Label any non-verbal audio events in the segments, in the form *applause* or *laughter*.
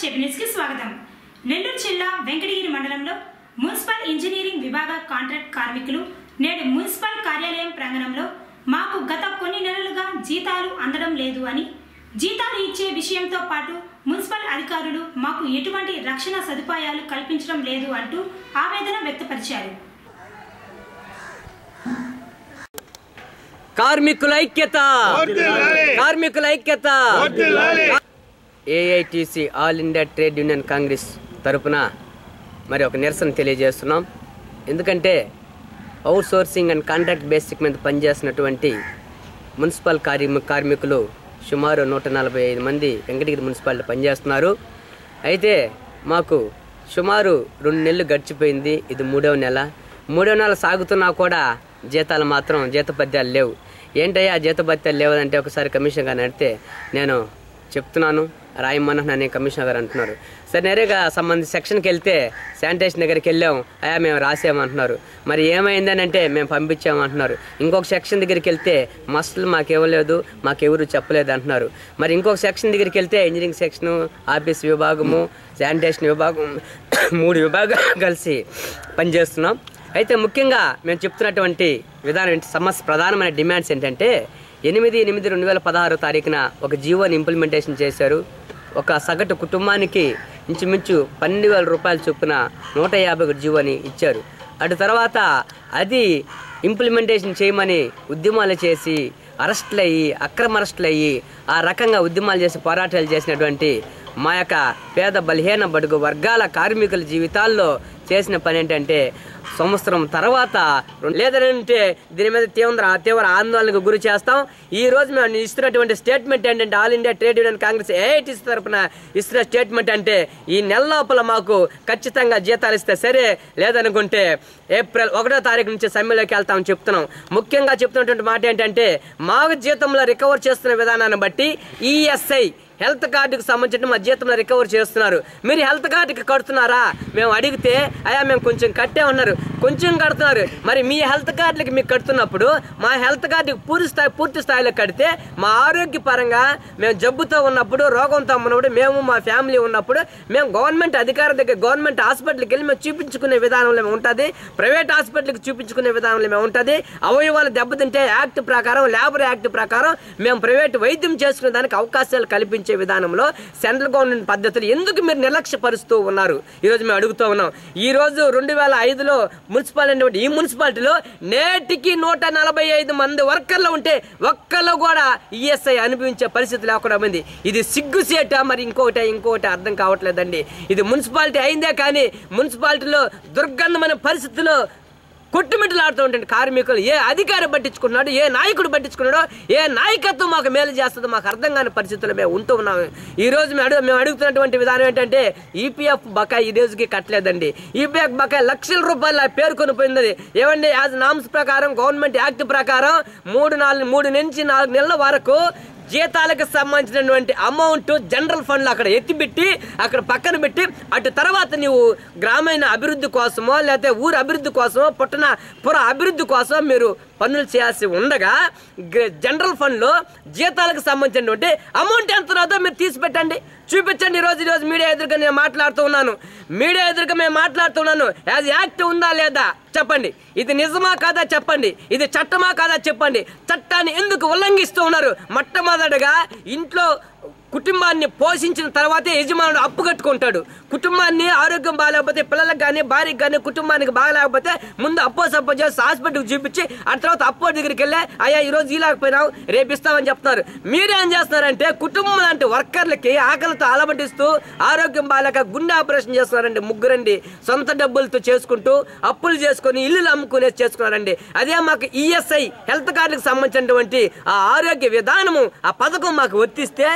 చెబినెస్కి స్వాగతం నెల్లూరు జిల్లా వెంకటగిరి మండలంలో మున్సిపల్ ఇంజనీరింగ్ విభాగ కాంట్రాక్ట్ కార్మికులు నేడు మున్సిపల్ కార్యాలయం ప్రాంగణంలో మాకు గత కొన్ని నెలలుగా జీతాలు అందడం లేదు అని జీతాలు ఇచ్చే విషయంతో పాటు మున్సిపల్ అధికారులు మాకు ఎటువంటి రక్షణ సదుపాయాలు కల్పించడం లేదు అంటూ ఆవేదన వ్యక్తపరిచారు కార్మికుల ఐక్యత. కార్మికుల ఐక్యత. AITC all India trade union Congress తరపున మరి ఒక నిరసన తెలియజేస్తున్నాం. ఎందుకంటే outsourcing and contract basic మీద పనిచేస్తున్నటువంటి మున్సిపల్ కార్మి కార్మికులు సుమారు నూట నలభై ఐదు మంది వెంకటగిరి మున్సిపాలిటీ పనిచేస్తున్నారు. అయితే మాకు సుమారు రెండు నెలలు గడిచిపోయింది. ఇది మూడవ నెల. మూడవ నెల సాగుతున్నా కూడా జీతాలు మాత్రం జీతపద్యాలు లేవు. ఏంటయ్యా జీతభత్యాలు లేవదంటే ఒకసారి కమిషన్ గారిని అడిగితే నేను చెప్తున్నాను. రాయమన్న నేను కమిషనర్ గారు అంటున్నారు. సరే నేరుగా సంబంధించి సెక్షన్కి వెళ్తే శానిటేషన్ దగ్గరికి వెళ్ళాం. అయ్యా మేము రాసామంటున్నారు మరి ఏమైందని అంటే మేము పంపించామంటున్నారు. ఇంకొక సెక్షన్ దగ్గరికి వెళ్తే మస్టులు మాకు ఇవ్వలేదు మాకు చెప్పలేదు అంటున్నారు. మరి ఇంకొక సెక్షన్ దగ్గరికి వెళ్తే ఇంజనీరింగ్ సెక్షను ఆఫీస్ విభాగము శానిటేషన్ విభాగం *coughs* మూడు విభాగాలు కలిసి పనిచేస్తున్నాం. అయితే ముఖ్యంగా మేము చెప్తున్నటువంటి విధానం ఏంటి? సమస్య ప్రధానమైన డిమాండ్స్ ఏంటంటే ఎనిమిది ఎనిమిది రెండు వేల పదహారు తారీఖున ఒక జీవోని ఇంప్లిమెంటేషన్ చేశారు. ఒక సగటు కుటుంబానికి ఇంచుమించు పన్నెండు వేల రూపాయల చొప్పున నూట యాభై ఒకటి జీవోని ఇచ్చారు. అటు తర్వాత అది ఇంప్లిమెంటేషన్ చేయమని ఉద్యమాలు చేసి అరెస్టులు అయ్యి అక్రమ అరెస్టులు అయ్యి ఆ రకంగా ఉద్యమాలు చేసి పోరాటాలు చేసినటువంటి మా యొక్క పేద బలహీన బడుగు వర్గాల కార్మికుల జీవితాల్లో చేసిన పని ఏంటంటే సంవత్సరం తర్వాత లేదంటే దీని మీద తీవ్ర తీవ్ర ఆందోళనకు గురి చేస్తాం. ఈ రోజు మేము ఇస్తున్నటువంటి స్టేట్మెంట్ ఏంటంటే all India trade union Congress AITC తరఫున ఇస్తున్న స్టేట్మెంట్ అంటే ఈ నెల లోపల మాకు ఖచ్చితంగా జీతాలు ఇస్తే సరే లేదనుకుంటే ఏప్రిల్ ఒకటో తారీఖు నుంచి సమ్మెలోకి వెళ్తామని చెప్తున్నాం. ముఖ్యంగా చెప్తున్నటువంటి మాట ఏంటంటే మాకు జీతంలో రికవర్ చేస్తున్న విధానాన్ని బట్టి ఈఎస్ఐ హెల్త్ కార్డుకి సంబంధించిన మా జీతంలో రికవర్ చేస్తున్నారు. మీరు హెల్త్ కార్డుకి కడుతున్నారా? మేము అడిగితే అయ్యా మేము కొంచెం కట్టే ఉన్నారు. కొంచెం కడుతున్నారు. మరి మీ హెల్త్ కార్డులకి మీకు కడుతున్నప్పుడు మా హెల్త్ కార్డుకి పూర్తి స్థాయి పూర్తి స్థాయిలో కడితే మా ఆరోగ్యపరంగా మేము జబ్బుతో ఉన్నప్పుడు రోగంతో ఉన్నప్పుడు మేము మా ఫ్యామిలీ ఉన్నప్పుడు మేము గవర్నమెంట్ అధికారుల దగ్గర గవర్నమెంట్ హాస్పిటల్కి వెళ్ళి మేము చూపించుకునే విధానంలో మేము ఉంటుంది. ప్రైవేట్ హాస్పిటల్కి చూపించుకునే విధానంలో మేము ఉంటుంది. అవయవాలు దెబ్బతింటే యాక్ట్ ప్రకారం లేబర్ యాక్ట్ ప్రకారం మేము ప్రైవేట్ వైద్యం చేసుకునే దానికి అవకాశాలు కల్పించి విధానంలో సెంట్రల్ గవర్నమెంట్ పద్ధతులు ఎందుకు మీరు నిర్లక్ష్యపరుస్తూ ఉన్నారు? ఈరోజు మేము అడుగుతూ ఉన్నాం. ఈ రోజు రెండు వేల ఐదులో మున్సిపాలిటీ అనేటువంటి ఈ మున్సిపాలిటీలో నేటికి నూట నలభై ఐదు మంది వర్కర్లు ఉంటే ఒక్కళ్ళు కూడా ఈఎస్ఐ అనుభవించే పరిస్థితి లేకుండా ఉంది. ఇది సిగ్గుసేట మరి ఇంకొకటి ఇంకొకటి అర్థం కావట్లేదండి. ఇది మున్సిపాలిటీ అయిందే కానీ మున్సిపాలిటీలో దుర్గంధమైన పరిస్థితుల్లో కుట్టుమిట్టలాడుతూ ఉంటుంది కార్మికులు ఏ అధికారి పట్టించుకున్నాడు ఏ నాయకుడు పట్టించుకున్నాడో ఏ నాయకత్వం మాకు మేలు చేస్తుందో మాకు అర్థం కాని పరిస్థితులు మేము ఉంటూ ఉన్నాము ఈ రోజు మేము అడుగు మేము అడుగుతున్నటువంటి విధానం ఏంటంటే ఈపీఎఫ్ బకాయి ఈ రోజుకి కట్టలేదండి. ఈపీఎఫ్ బకాయి లక్షల రూపాయల పేర్కొని పోయింది ఏమండి యాజ్ నామ్స్ ప్రకారం గవర్నమెంట్ యాక్ట్ ప్రకారం మూడు నాలుగు మూడు నుంచి నాలుగు నెలల వరకు జీతాలకు సంబంధించినటువంటి అమౌంట్ జనరల్ ఫండ్లో అక్కడ ఎత్తిపెట్టి అక్కడ పక్కన పెట్టి అటు తర్వాత నీవు గ్రామీణ అభివృద్ధి కోసమో లేకపోతే ఊరు అభివృద్ధి కోసమో పుట్టన పుర అభివృద్ధి కోసం మీరు పనులు చేయాల్సి ఉండగా గ- జనరల్ ఫండ్లో జీతాలకు సంబంధించినటువంటి అమౌంట్ ఎంత రాదో మీరు తీసి పెట్టండి. చూపించండి ఈరోజు ఈరోజు మీడియా ఎదురుగా నేను మాట్లాడుతూ ఉన్నాను. మీడియా ఎదురుగా మేము మాట్లాడుతున్నాను యాజ్ యాక్ట్ ఉందా లేదా? చెప్పండి. ఇది నిజమా కాదా? చెప్పండి. ఇది చట్టమా కాదా? చెప్పండి. చట్టాన్ని ఎందుకు ఉల్లంఘిస్తూ ఉన్నారు? మొట్టమొదటగా ఇంట్లో కుటుంబాన్ని పోషించిన తర్వాతే యజమానుడు అప్పు కట్టుకుంటాడు. కుటుంబాన్ని ఆరోగ్యం బాగాలేకపోతే పిల్లలకు కానీ భార్యకి కానీ కుటుంబానికి బాగాలేకపోతే ముందు అప్పో సప్పో చేసి హాస్పిటల్కి చూపించి ఆ తర్వాత అప్పో దగ్గరికి వెళ్ళి అయ్యా ఈరోజు ఇలాకపోయినావు రేపు ఇస్తామని చెప్తున్నారు. మీరేం చేస్తున్నారంటే కుటుంబం లాంటి వర్కర్లకి ఆకలితో అలమటిస్తూ ఆరోగ్యం బాగాలేక గుండె ఆపరేషన్ చేస్తున్నారండి ముగ్గురండి. సొంత డబ్బులతో చేసుకుంటూ అప్పులు చేసుకొని ఇల్లులు అమ్ముకునేసి చేసుకున్నారండి. అదే మాకు ఈఎస్ఐ హెల్త్ కార్డుకి సంబంధించినటువంటి ఆ ఆరోగ్య విధానము ఆ పథకం మాకు వర్తిస్తే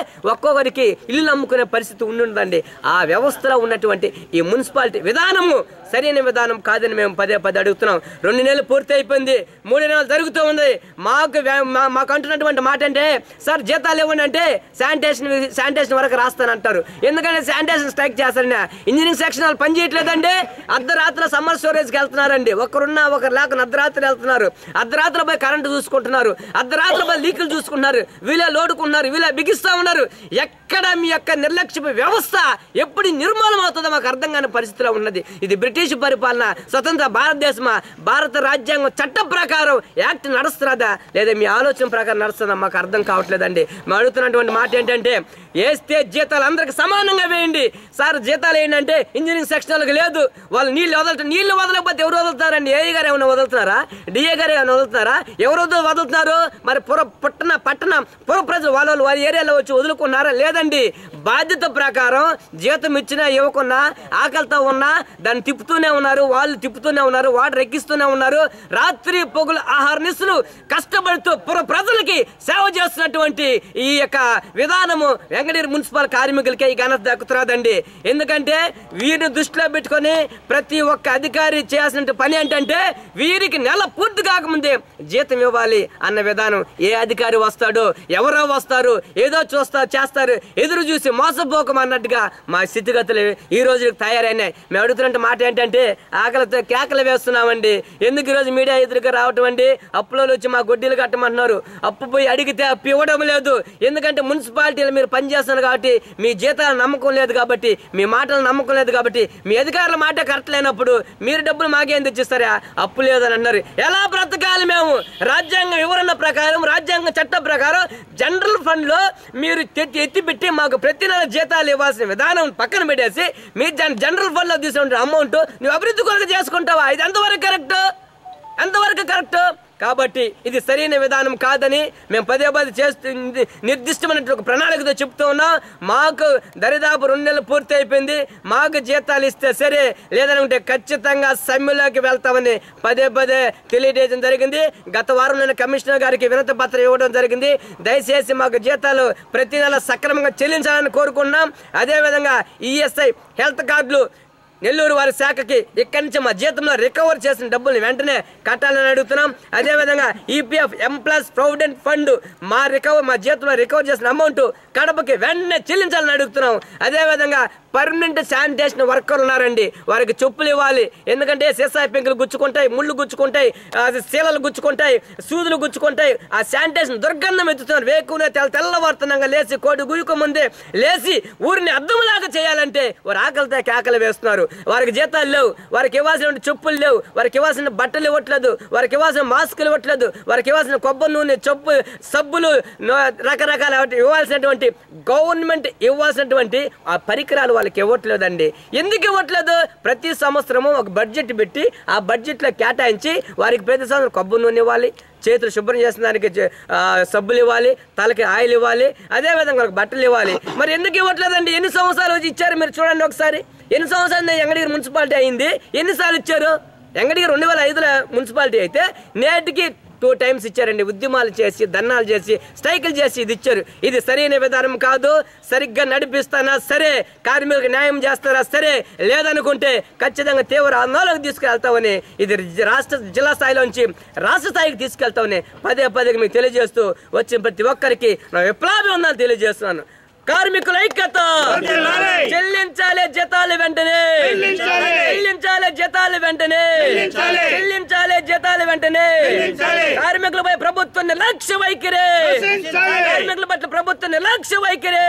ఒక్కొక్కరికి ఇల్లు నమ్ముకునే పరిస్థితి ఉండుందండి. ఆ వ్యవస్థలో ఉన్నటువంటి ఈ మున్సిపాలిటీ విధానము సరైన విధానం కాదని మేము పదే పదే అడుగుతున్నాం. రెండు నెలలు పూర్తి అయిపోయింది. మూడు నెలలు జరుగుతూ ఉంది. మాకు మా- మాకు అంటున్నటువంటి మాట అంటే సార్ జీతాలు ఇవ్వండి అంటే శానిటేషన్ శానిటేషన్ వరకు రాస్తానంటారు. ఎందుకంటే శానిటేషన్ స్ట్రైక్ చేస్తారని ఇంజనీరింగ్ సెక్షన్ వాళ్ళు పని చేయట్లేదండి. అర్ధరాత్రి సమ్మర్ స్టోరేజ్కి వెళ్తున్నారండి. ఒకరున్నా ఒకరు లేకుండా అర్ధరాత్రి వెళ్తున్నారు. అర్ధరాత్రి పోయి కరెంటు చూసుకుంటున్నారు. అర్ధరాత్రి పోయి లీకులు చూసుకుంటున్నారు. వీళ్ళే లోడుకున్నారు. వీళ్ళే బిగిస్తూ ఉన్నారు. ఎక్కడ మీ యొక్క నిర్లక్ష్య వ్యవస్థ ఎప్పుడు నిర్మూలన అవుతుందో మాకు అర్థం కాని పరిస్థితిలో ఉన్నది. ఇది బ్రిటిష్ పరిపాలన స్వతంత్ర భారతదేశమా భారత రాజ్యాంగం చట్ట ప్రకారం యాక్ట్ నడుస్తున్నదా? లేదా మీ ఆలోచన ప్రకారం నడుస్తుందా? మాకు అర్థం కావట్లేదండి. మేము అడుగుతున్నటువంటి మాట ఏంటంటే వేస్తే జీతాలు అందరికి సమానంగా వేయండి. సార్ జీతాలు ఏంటంటే ఇంజనీరింగ్ సెక్షన్ వాళ్ళకి లేదు. వాళ్ళు నీళ్ళు వదలటం నీళ్ళు వదలకపోతే ఎవరు వదులుతారండి? ఏఈ గారు ఏమైనా వదులుతున్నారా డిఏ గారు ఏమైనా వదులుతున్నారా ఎవరు వదులుతున్నారు మరి పుర పుట్టణ పట్టణం పుర ప్రజలు వాళ్ళ వాళ్ళు వారి ఏరియాలో వచ్చి వదులుకున్నారా? లేదండి. బాధ్యత ప్రకారం జీతం ఇచ్చినా ఇవ్వకున్నా ఆకలితో ఉన్నా దాన్ని తిప్పుతూనే ఉన్నారు వాళ్ళు తిప్పుతూనే ఉన్నారు వాడు రెక్కిస్తూనే ఉన్నారు. రాత్రి పొగులు ఆహారనిస్తులు కష్టపడుతూ పుర ప్రజలకి సేవ చేస్తున్నటువంటి ఈ యొక్క విధానము వెంకటగిరి మున్సిపల్ కార్మికులకే ఈ ఘనత దక్కుతున్నదండి. ఎందుకంటే వీరిని దృష్టిలో పెట్టుకొని ప్రతి ఒక్క అధికారి చేయాల్సిన పని ఏంటంటే వీరికి నెల పూర్తి కాకముందే జీతం ఇవ్వాలి అన్న విధానం. ఏ అధికారి వస్తాడో ఎవరో వస్తారు ఏదో చూస్తా చేస్తారు ఎదురు చూసి మోసపోకమన్నట్టుగా మా స్థితిగతులు ఈ రోజుకి తయారైనాయి. మేము అడుగుతున్న మాట ఏంటంటే ఆకలితో కేకలు వేస్తున్నామండి. ఎందుకు ఈరోజు రోజు మీడియా ఎదురుగా రావటం అండి? అప్పులో వచ్చి మా గొడ్డీలు కట్టమంటున్నారు. అప్పు పోయి అడిగితే అప్పు ఇవ్వడం లేదు. ఎందుకంటే మున్సిపాలిటీలు మీరు పనిచేస్తున్నారు కాబట్టి మీ జీతాల నమ్మకం లేదు కాబట్టి మీ మాటలు నమ్మకం లేదు కాబట్టి మీ అధికారుల మాట కరెక్ట్ లేనప్పుడు మీరు డబ్బులు మాకేం తెచ్చిస్తారా అప్పు లేదని అన్నారు. ఎలా బ్రతకాలి మేము? రాజ్యాంగం వివరణ ప్రకారం రాజ్యాంగ చట్టం ప్రకారం జనరల్ ఫండ్లో మీరు ఎత్తిపెట్టి మాకు ప్రతి నెల జీతాలు ఇవ్వాల్సిన విధానం పక్కన పెట్టేసి మీ జనరల్ ఫండ్లో తీసుకుంటే అమౌంట్ నువ్వు అభివృద్ధి కొరకు చేసుకుంటావా? ఇది ఎంతవరకు కరెక్ట్? ఎంతవరకు కరెక్ట్? కాబట్టి ఇది సరైన విధానం కాదని మేము పదే పదే చేస్తూ నిర్దిష్టమైనటువంటి ఒక ప్రణాళికతో చెప్తూ ఉన్నాం మాకు దరిదాపు రెండు నెలలు పూర్తి అయిపోయింది. మాకు జీతాలు ఇస్తే సరే లేదనుకుంటే ఖచ్చితంగా సమ్మెలోకి వెళ్తామని పదే పదే తెలియజేయడం జరిగింది. గత వారం నేను కమిషనర్ గారికి వినతి పత్రం ఇవ్వడం జరిగింది. దయచేసి మాకు జీతాలు ప్రతి నెల సక్రమంగా చెల్లించాలని కోరుకున్నాం అదేవిధంగా ఈఎస్ఐ హెల్త్ కార్డులు నెల్లూరు వారి శాఖకి ఇక్కడి నుంచి మా జీతంలో రికవర్ చేసిన డబ్బుల్ని వెంటనే కట్టాలని అడుగుతున్నాం. అదేవిధంగా ఈపీఎఫ్ ఎం ప్లస్ ప్రొవిడెంట్ ఫండ్ మా రికవర్ మా జీతంలో రికవర్ చేసిన అమౌంట్ కడపకి వెంటనే చెల్లించాలని అడుగుతున్నాం. అదేవిధంగా పర్మనెంట్ శానిటేషన్ వర్కర్లు ఉన్నారండి. వారికి చెప్పులు ఇవ్వాలి. ఎందుకంటే సీసాయి పెంకులు గుచ్చుకుంటాయి ముళ్ళు గుచ్చుకుంటాయి శీలలు గుచ్చుకుంటాయి సూదులు గుచ్చుకుంటాయి. ఆ శానిటేషన్ దుర్గంధం ఎత్తుతున్నారు. వేకునే తెల్ల తెల్లవారుతున్నాగా లేచి కోడి గుయ్యకు ముందే లేచి ఊరిని అద్దములాగా చేయాలంటే వారు ఆకలితో కేకలు వేస్తున్నారు. వారికి జీతాలు లేవు వారికి ఇవ్వాల్సిన చెప్పులు లేవు వారికి ఇవ్వాల్సిన బట్టలు ఇవ్వట్లేదు వారికి ఇవ్వాల్సిన మాస్కులు ఇవ్వట్లేదు వారికి ఇవ్వాల్సిన కొబ్బరి నూనె చెప్పు సబ్బులు నో- రకరకాల ఇవ్వాల్సినటువంటి గవర్నమెంట్ ఇవ్వాల్సినటువంటి ఆ పరికరాలు వాళ్ళకి ఇవ్వట్లేదండి. ఎందుకు ఇవ్వట్లేదు? ప్రతి సంవత్సరము ఒక బడ్జెట్ పెట్టి ఆ బడ్జెట్లో కేటాయించి వారికి ప్రతి సంవత్సరం కొబ్బరి నూనె ఇవ్వాలి చేతులు శుభ్రం చేసిన దానికి సబ్బులు ఇవ్వాలి తలకి ఆయిల్ ఇవ్వాలి అదేవిధంగా బట్టలు ఇవ్వాలి. మరి ఎందుకు ఇవ్వట్లేదండి? ఎన్ని సంవత్సరాలు ఇచ్చారు మీరు చూడండి ఒకసారి. ఎన్ని సంవత్సరాలు ఎంగడిగిరి మున్సిపాలిటీ అయింది? ఎన్నిసార్లు ఇచ్చారు? ఎంగడిగిరి రెండు వేల ఐదులో మున్సిపాలిటీ అయితే నేటికి టూ టైమ్స్ ఇచ్చారండి. ఉద్యమాలు చేసి ధర్నాలు చేసి స్ట్రైకులు చేసి ఇది ఇచ్చారు. ఇది సరైన విధానం కాదు. సరిగ్గా నడిపిస్తానా సరే. కార్మికులకు న్యాయం చేస్తారా సరే. లేదనుకుంటే ఖచ్చితంగా తీవ్ర ఆందోళనకు తీసుకెళ్తామని ఇది రాష్ట్ర జిల్లా స్థాయిలోంచి రాష్ట్ర స్థాయికి తీసుకెళ్తామని పదే పదే మీకు తెలియజేస్తూ వచ్చిన ప్రతి ఒక్కరికి నా విప్లవం ఉందని తెలియజేస్తున్నాను. కార్మికుల ఐక్యత! చెల్లించాలి జతాలు వెంటనే! చెల్లించాలి! జీతాలు వెంటనే! చెల్లించాలి! జీతాలు వెంటనే! కార్మికులపై ప్రభుత్వం నిర్లక్ష్య వైఖరే! కార్మికుల పట్ల ప్రభుత్వం నిర్లక్ష్య వైఖరే!